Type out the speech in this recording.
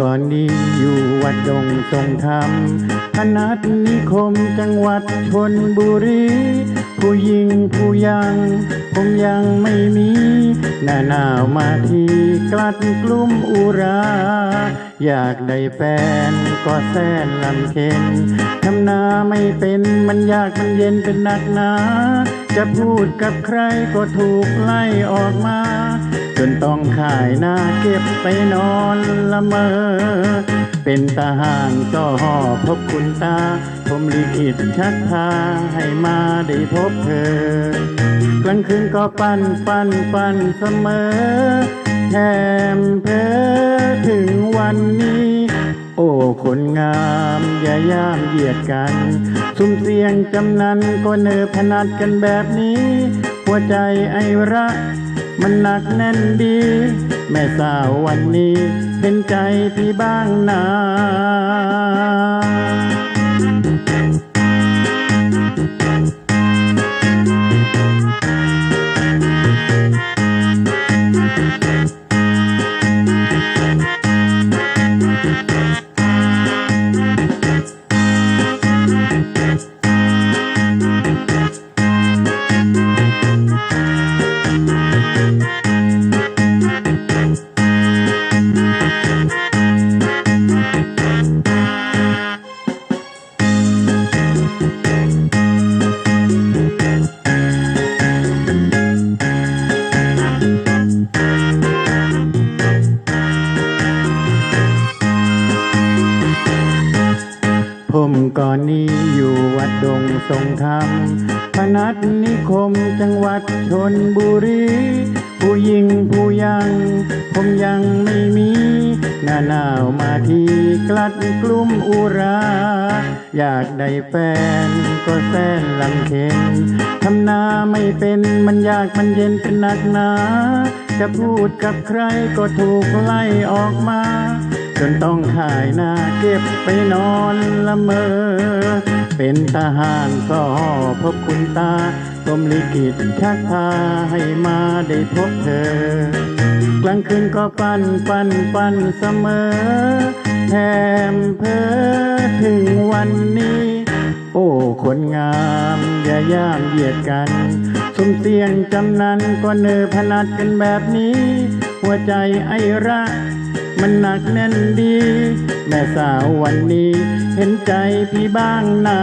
ก่อนนี้อยู่วัดยงทรงธรรมพนัสนิคมจังหวัดชนบุรี ผู้หญิงผู้ยังผมยังไม่มี หน้าหนาวมาทีกลัดกลุ่มอุรา อยากได้แฟนก็แสนลำเค็นทำนาไม่เป็นมันยากมันเย็นเป็นหนักหนา จะพูดกับใครก็ถูกไล่ออกมา นต้องขายหน้าเก็บไปนอนละเมอ เป็นทหารก็หอพบคุณตา ผมลิขิตชักพาให้มาได้พบเธอกลางคืนก็ปั้นปั้นปั้นเสมอ แถมเพอถึงวันนี้ โอ้คนงามอย่าย่ามเหยียดกัน สุ่มเสียงจำนันก็เนอพนัดกันแบบนี้ หัวใจไอรัก มันหนักแน่นดี แม่สาววันนี้ เป็นใจพี่บ้างนา ก่อนนี้อยู่วัดดงทรงธรรมพนัสนิคมจังหวัดชนบุรี ผู้หญิงผู้ยัง ผมยังไม่มี หน้าหนาวมาทีกลัดกลุ่มอุรา อยากได้แฟนก็แสนลำเค็นทำนาไม่เป็นมันยากมันเย็นเป็นหนักหนา จะพูดกับใครก็ถูกไล่ออกมา นต้องขายหน้าเก็บไปนอนละเมอ เป็นทหารก็พบคุณตาผมลิขิตชักพาให้มาได้พบเธอ กลางคืนก็ปั้นปั้นปั้นเสมอแถมเพอถึงวันนี้ โอ้คนงามอย่าย่ามเหยียดกัน สุ่มเสียงจำนันก็เนอพนัดกันแบบนี้ หัวใจไอรัก มันหนักแน่นดี แม่สาววันนี้ เห็นใจพี่บ้างนา